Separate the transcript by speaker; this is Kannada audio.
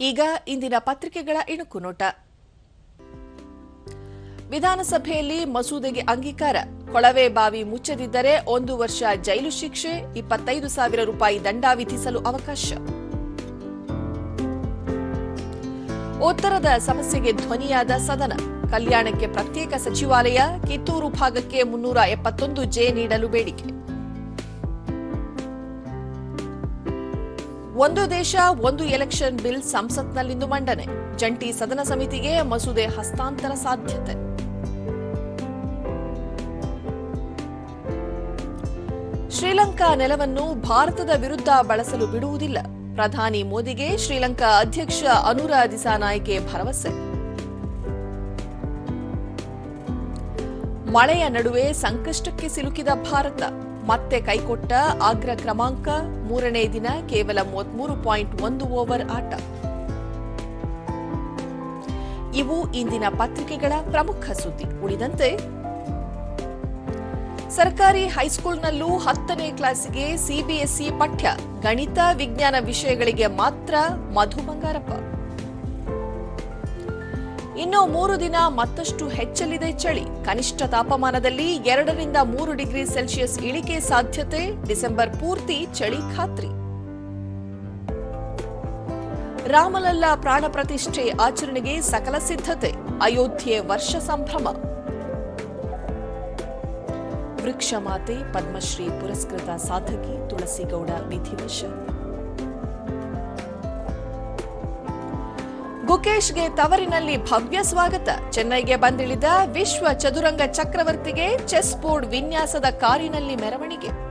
Speaker 1: ಈಗ ಇಂದಿನ ಪತ್ರಿಕೆಗಳ ಇಣುಕು ನೋಟ. ವಿಧಾನಸಭೆಯಲ್ಲಿ ಮಸೂದೆಗೆ ಅಂಗೀಕಾರ. ಕೊಳವೆ ಬಾವಿ ಮುಚ್ಚದಿದ್ದರೆ ಒಂದು ವರ್ಷ ಜೈಲು ಶಿಕ್ಷೆ, ಇಪ್ಪತ್ತೈದು ಸಾವಿರ ರೂಪಾಯಿ ದಂಡ ವಿಧಿಸಲು ಅವಕಾಶ. ಉತ್ತರದ ಸಮಸ್ಯೆಗೆ ಧ್ವನಿಯಾದ ಸದನ. ಕಲ್ಯಾಣಕ್ಕೆ ಪ್ರತ್ಯೇಕ ಸಚಿವಾಲಯ ಕಿತ್ತೂರು ಭಾಗಕ್ಕೆ ಮುನ್ನೂರ ಎಪ್ಪತ್ತೊಂದು ಜೆ ನೀಡಲು ಬೇಡಿಕೆ. ಒಂದು ದೇಶ, ಒಂದು ಎಲೆಕ್ಷನ್ ಬಿಲ್ ಸಂಸತ್ನಲ್ಲಿಂದು ಮಂಡನೆ. ಜಂಟಿ ಸದನ ಸಮಿತಿಗೆ ಮಸೂದೆ ಹಸ್ತಾಂತರ ಸಾಧ್ಯತೆ. ಶ್ರೀಲಂಕಾ ನೆಲವನ್ನು ಭಾರತದ ವಿರುದ್ಧ ಬಳಸಲು ಬಿಡುವುದಿಲ್ಲ. ಪ್ರಧಾನಿ ಮೋದಿಗೆ ಶ್ರೀಲಂಕಾ ಅಧ್ಯಕ್ಷ ಅನುರಾ ದಿಸಾನಾಯ್ಕೆ ಭರವಸೆ. ಮಳೆಯ ನಡುವೆ ಸಂಕಷ್ಟಕ್ಕೆ ಸಿಲುಕಿದ ಭಾರತ. ಮತ್ತೆ ಕೈಕೊಟ್ಟ ಅಗ್ರ ಕ್ರಮಾಂಕ ಮೂರನೇ ದಿನ ಕೇವಲ ಮೂವತ್ಮೂರು ಪಾಯಿಂಟ್ ಒಂದು ಓವರ್ ಆಟ. ಇವು ಇಂದಿನ ಪತ್ರಿಕೆಗಳ ಪ್ರಮುಖ ಸುದ್ದಿ. ಉಳಿದಂತೆ, ಸರ್ಕಾರಿ ಹೈಸ್ಕೂಲ್ನಲ್ಲೂ ಹತ್ತನೇ ಕ್ಲಾಸಿಗೆ ಸಿಬಿಎಸ್ಇ ಪಠ್ಯ, ಗಣಿತ, ವಿಜ್ಞಾನ ವಿಷಯಗಳಿಗೆ ಮಾತ್ರ ಮಧು ಬಂಗಾರಪ್ಪ. ಇನ್ನು ಮೂರು ದಿನ ಮತ್ತಷ್ಟು ಹೆಚ್ಚಲಿದೆ ಚಳಿ. ಕನಿಷ್ಠ ತಾಪಮಾನದಲ್ಲಿ ಎರಡರಿಂದ ಮೂರು ಡಿಗ್ರಿ ಸೆಲ್ಸಿಯಸ್ ಇಳಿಕೆ ಸಾಧ್ಯತೆ. ಡಿಸೆಂಬರ್ ಪೂರ್ತಿ ಚಳಿ ಖಾತ್ರಿ. ರಾಮಲಲ್ಲಾ ಪ್ರಾಣ ಪ್ರತಿಷ್ಠೆ ಆಚರಣೆಗೆ ಸಕಲ ಸಿದ್ಧತೆ. ಅಯೋಧ್ಯೆ ವರ್ಷ ಸಂಭ್ರಮ. ವೃಕ್ಷಮಾತೆ ಪದ್ಮಶ್ರೀ ಪುರಸ್ಕೃತ ಸಾಧಕಿ ತುಳಸಿಗೌಡ ವಿಧಿವಶ ಗುಕೇಶ್ಗೆ ತವರಿನಲ್ಲಿ ಭವ್ಯ ಸ್ವಾಗತ. ಚೆನ್ನೈಗೆ ಬಂದಿಳಿದ ವಿಶ್ವ ಚದುರಂಗ ಚಕ್ರವರ್ತಿಗೆ ಚೆಸ್ ಬೋರ್ಡ್ ವಿನ್ಯಾಸದ ಕಾರಿನಲ್ಲಿ ಮೆರವಣಿಗೆ.